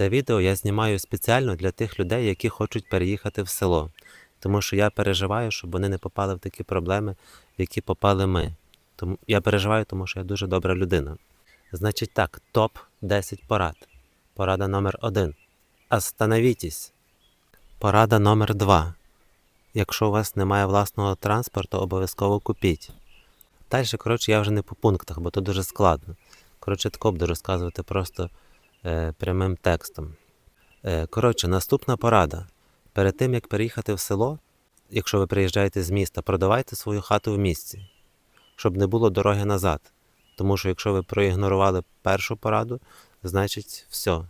Це відео я знімаю спеціально для тих людей, які хочуть переїхати в село. Тому що я переживаю, щоб вони не попали в такі проблеми, в які попали ми. Тому я переживаю, тому що я дуже добра людина. Значить так, топ 10 порад. Порада номер 1. Остановітесь. Порада номер 2. Якщо у вас немає власного транспорту, обов'язково купіть. Далі, коротше, я вже не по пунктах, бо то дуже складно. Коротше, тако буду розказувати просто прямим текстом. Е, коротше, наступна порада. Перед тим, як переїхати в село, якщо ви приїжджаєте з міста, продавайте свою хату в місті, щоб не було дороги назад. Тому що якщо ви проігнорували першу пораду, значить все,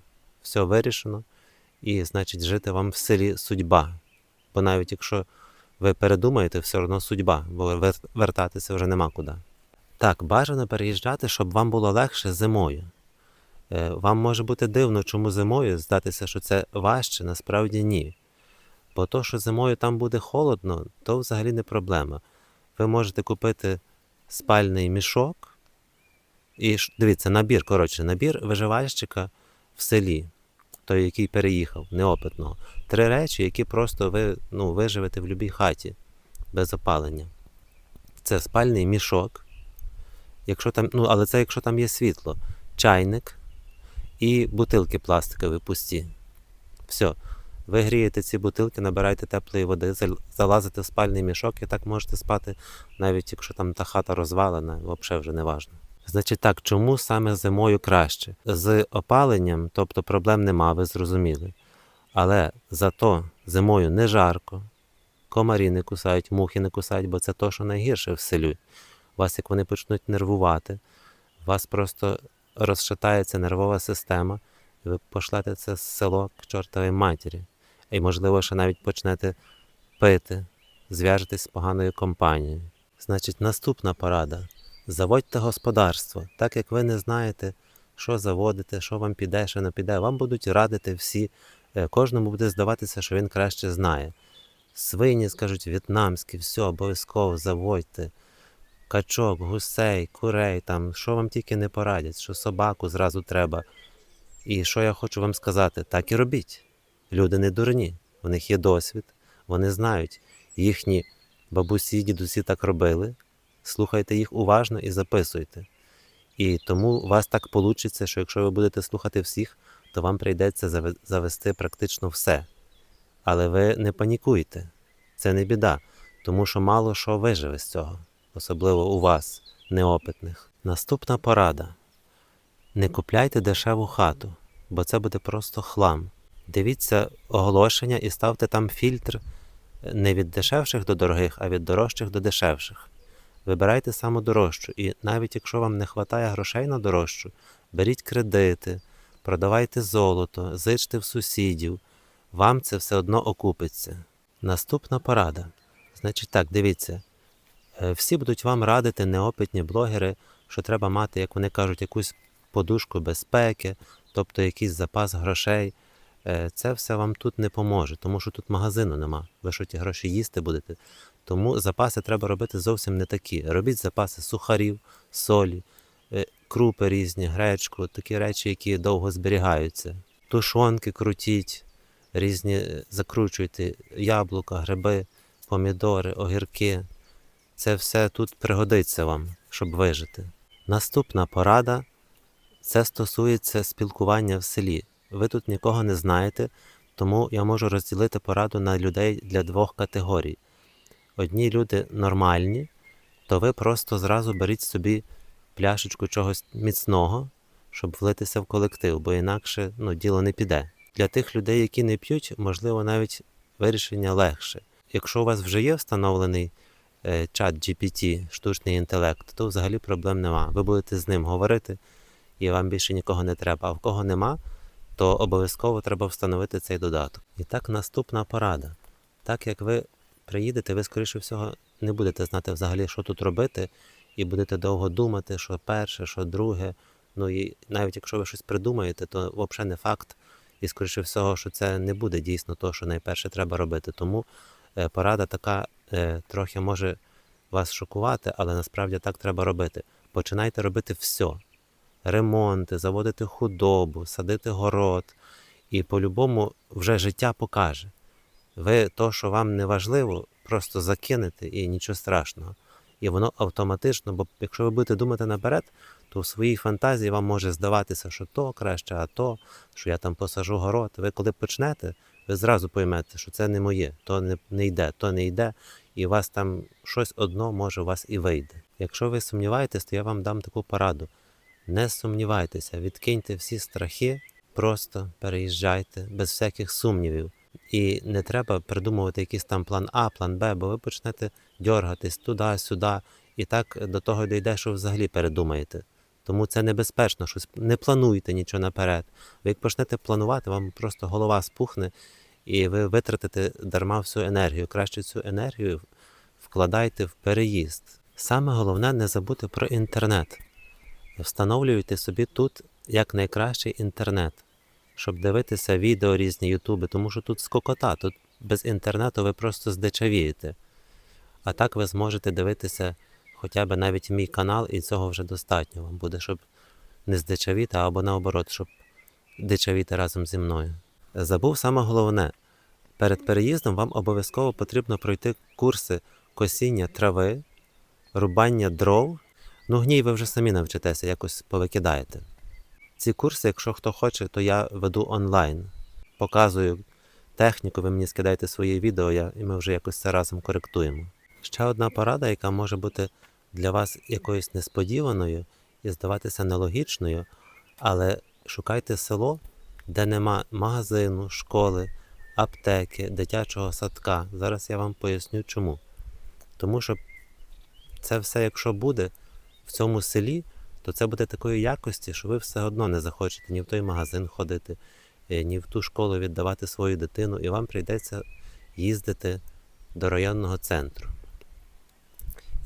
все вирішено, і значить жити вам в селі судьба. Бо навіть якщо ви передумаєте, все одно судьба, бо вертатися вже нема куди. Так, бажано переїжджати, щоб вам було легше зимою. Е, Вам може бути дивно, чому зимою здатися, що це важче, насправді ні. Бо то, що зимою там буде холодно, то взагалі не проблема. Ви можете купити спальний мішок. І дивіться, набір, коротше, набір виживальщика в селі, той, який переїхав, неопитного. Три речі, які просто ви ну, виживете в будь-якій хаті без опалення. Це спальний мішок, якщо там, ну, але це якщо там є світло, чайник і бутилки пластикові пусті. Все. Ви грієте ці бутилки, набираєте теплої води, залазите в спальний мішок і так можете спати, навіть якщо там та хата розвалена, взагалі вже не важно. Значить так, чому саме зимою краще? З опаленням, тобто проблем нема, ви зрозуміли. Але зато зимою не жарко, комарі не кусають, мухи не кусають, бо це то, що найгірше в селі. Вас, як вони почнуть нервувати, вас просто розшатається нервова система, і ви пошлете це село к чортовій матері. І, можливо, ще навіть почнете пити, зв'яжетесь з поганою компанією. Значить, наступна порада. Заводьте господарство. Так як ви не знаєте, що заводите, що вам піде, що не піде, вам будуть радити всі. Е, Кожному буде здаватися, що він краще знає. Свині, скажуть, в'єтнамські, все, обов'язково заводьте. Качок, гусей, курей, там, що вам тільки не порадять, що собаку зразу треба. І що я хочу вам сказати, так і робіть. Люди не дурні, у них є досвід, вони знають, їхні бабусі, дідусі так робили. Слухайте їх уважно і записуйте. І тому у вас так вийде, що якщо ви будете слухати всіх, то вам прийдеться завести практично все. Але ви не панікуйте, це не біда, тому що мало що виживе з цього, особливо у вас, неопитних. Наступна порада: не купляйте дешеву хату, бо це буде просто хлам. Дивіться оголошення і ставте там фільтр е, не від дешевших до дорогих, а від дорожчих до дешевших. Вибирайте саму дорожчу, і навіть якщо вам не вистачає грошей на дорожчу, беріть кредити, продавайте золото, зичте в сусідів. Вам це все одно окупиться. Наступна порада. Значить так, дивіться. Е, Всі будуть вам радити неопитні блогери, що треба мати, як вони кажуть, якусь подушку безпеки, тобто якийсь запас грошей. Е, Це все вам тут не поможе, тому що тут магазину нема. Ви що ті гроші їсти будете. Тому запаси треба робити зовсім не такі. Робіть запаси сухарів, солі, е, крупи різні, гречку, такі речі, які довго зберігаються. Тушонки крутіть, різні закручуйте яблука, гриби, помідори, огірки. Це все тут пригодиться вам, щоб вижити. Наступна порада це стосується спілкування в селі. Ви тут нікого не знаєте, тому я можу розділити пораду на людей для двох категорій. Одні люди нормальні, то ви просто зразу беріть собі пляшечку чогось міцного, щоб влитися в колектив, бо інакше ну, діло не піде. Для тих людей, які не п'ють, можливо, навіть вирішення легше. Якщо у вас вже є встановлений чат GPT, штучний інтелект, то взагалі проблем нема. Ви будете з ним говорити, і вам більше нікого не треба. А в кого нема, то обов'язково треба встановити цей додаток. І так, наступна порада. Так як ви приїдете, ви, скоріше всього, не будете знати взагалі, що тут робити, і будете довго думати, що перше, що друге. Ну і навіть якщо ви щось придумаєте, то взагалі не факт. І скоріше всього, що це не буде дійсно то, що найперше треба робити. Тому е, порада така е, трохи може вас шокувати, але насправді так треба робити. Починайте робити все: ремонти, заводити худобу, садити город. І по-любому вже життя покаже. Ви то, що вам не важливо, просто закинете і нічого страшного. І воно автоматично, бо якщо ви будете думати наперед, то в своїй фантазії вам може здаватися, що то краще, а то, що я там посажу город. Ви коли почнете, ви зразу поймете, що це не моє, то не, не йде, то не йде, і у вас там щось одно може у вас і вийде. Якщо ви сумніваєтесь, то я вам дам таку пораду. Не сумнівайтеся, відкиньте всі страхи, просто переїжджайте без всяких сумнівів. І не треба придумувати якийсь там план А, план Б, бо ви почнете дьоргатись туди-сюди, і так до того дійде, що взагалі передумаєте. Тому це небезпечно, щось не плануйте нічого наперед. Ви як почнете планувати, вам просто голова спухне, і ви витратите дарма всю енергію. Краще цю енергію вкладайте в переїзд. Саме головне не забути про інтернет. Встановлюйте собі тут як найкращий інтернет, щоб дивитися відео різні ютуби, тому що тут скокота, тут без інтернету ви просто здичавієте. А так ви зможете дивитися хоча б навіть мій канал, і цього вже достатньо вам буде, щоб не здичавіти, або наоборот, щоб дичавіти разом зі мною. Забув саме головне. Перед переїздом вам обов'язково потрібно пройти курси косіння трави, рубання дров. Ну, гній ви вже самі навчитеся, якось повикидаєте. Ці курси, якщо хто хоче, то я веду онлайн. Показую техніку, ви мені скидаєте свої відео, я, і ми вже якось це разом коректуємо. Ще одна порада, яка може бути для вас якоюсь несподіваною і здаватися нелогічною, але шукайте село, де нема магазину, школи, аптеки, дитячого садка. Зараз я вам поясню чому. Тому що це все, якщо буде в цьому селі, то це буде такої якості, що ви все одно не захочете ні в той магазин ходити, е, ні в ту школу віддавати свою дитину, і вам прийдеться їздити до районного центру.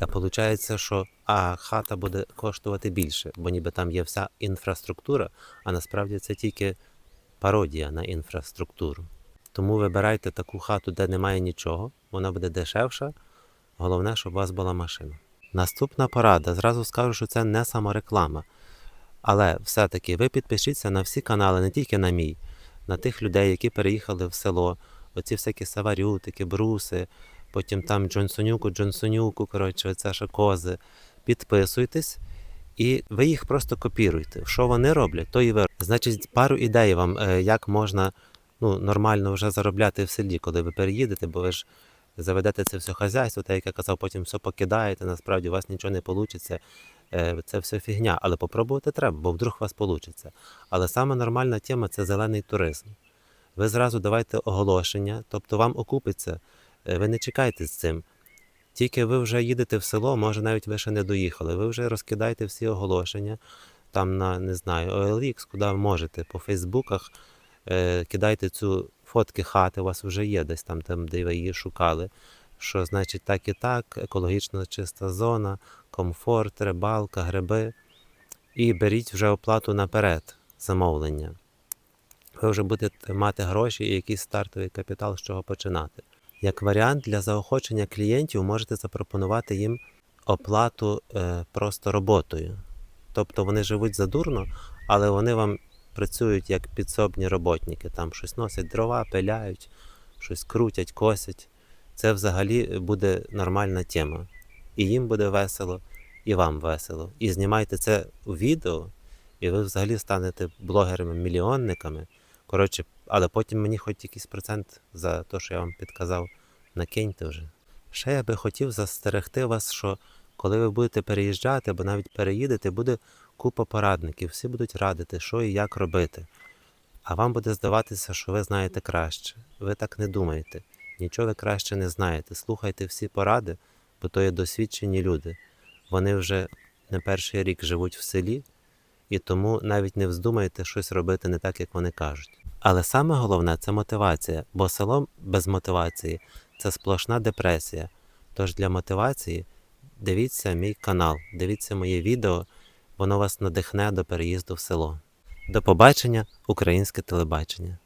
А виходить, що а хата буде коштувати більше, бо ніби там є вся інфраструктура, а насправді це тільки пародія на інфраструктуру. Тому вибирайте таку хату, де немає нічого, вона буде дешевша. Головне, щоб у вас була машина. Наступна порада. Зразу скажу, що це не самореклама. Але все-таки ви підпишіться на всі канали, не тільки на мій, на тих людей, які переїхали в село. Оці всякі саварютики, бруси, потім там Джонсонюку, Джонсонюку, коротше, це ще кози. Підписуйтесь, і ви їх просто копіруйте. Що вони роблять, то і ви. Значить, пару ідей вам, е, як можна ну, нормально вже заробляти в селі, коли ви переїдете, бо ви ж заведете це все хазяйство, так як я казав, потім все покидаєте, насправді у вас нічого не вийде. Це все фігня, але попробувати треба, бо вдруг у вас вийде. Але саме нормальна тема це зелений туризм. Ви зразу давайте оголошення, тобто вам окупиться. Е, Ви не чекайте з цим. Тільки ви вже їдете в село, може навіть ви ще не доїхали. Ви вже розкидаєте всі оголошення там на не знаю, OLX, куди можете, по Фейсбуках. Е, кидайте цю фотки хати, у вас вже є десь там, там, де ви її шукали. Що значить так і так, екологічно чиста зона, комфорт, рибалка, гриби. І беріть вже оплату наперед, замовлення. Ви вже будете мати гроші і якийсь стартовий капітал, з чого починати. Як варіант для заохочення клієнтів можете запропонувати їм оплату е, просто роботою. Тобто вони живуть задурно, але вони вам працюють як підсобні роботники, там щось носять дрова, пиляють, щось крутять, косять. Це взагалі буде нормальна тема. І їм буде весело, і вам весело. І знімайте це у відео, і ви взагалі станете блогерами-мільйонниками. Коротше, але потім мені хоч якийсь процент за те, що я вам підказав, накиньте вже. Ще я би хотів застерегти вас, що коли ви будете переїжджати або навіть переїдете, буде купа порадників, всі будуть радити, що і як робити. А вам буде здаватися, що ви знаєте краще. Ви так не думаєте. Нічого ви краще не знаєте. Слухайте всі поради, бо то є досвідчені люди. Вони вже не перший рік живуть в селі, і тому навіть не вздумайте щось робити не так, як вони кажуть. Але саме головне це мотивація, бо село без мотивації це сплошна депресія. Тож для мотивації дивіться мій канал, дивіться моє відео, воно вас надихне до переїзду в село. До побачення, українське телебачення!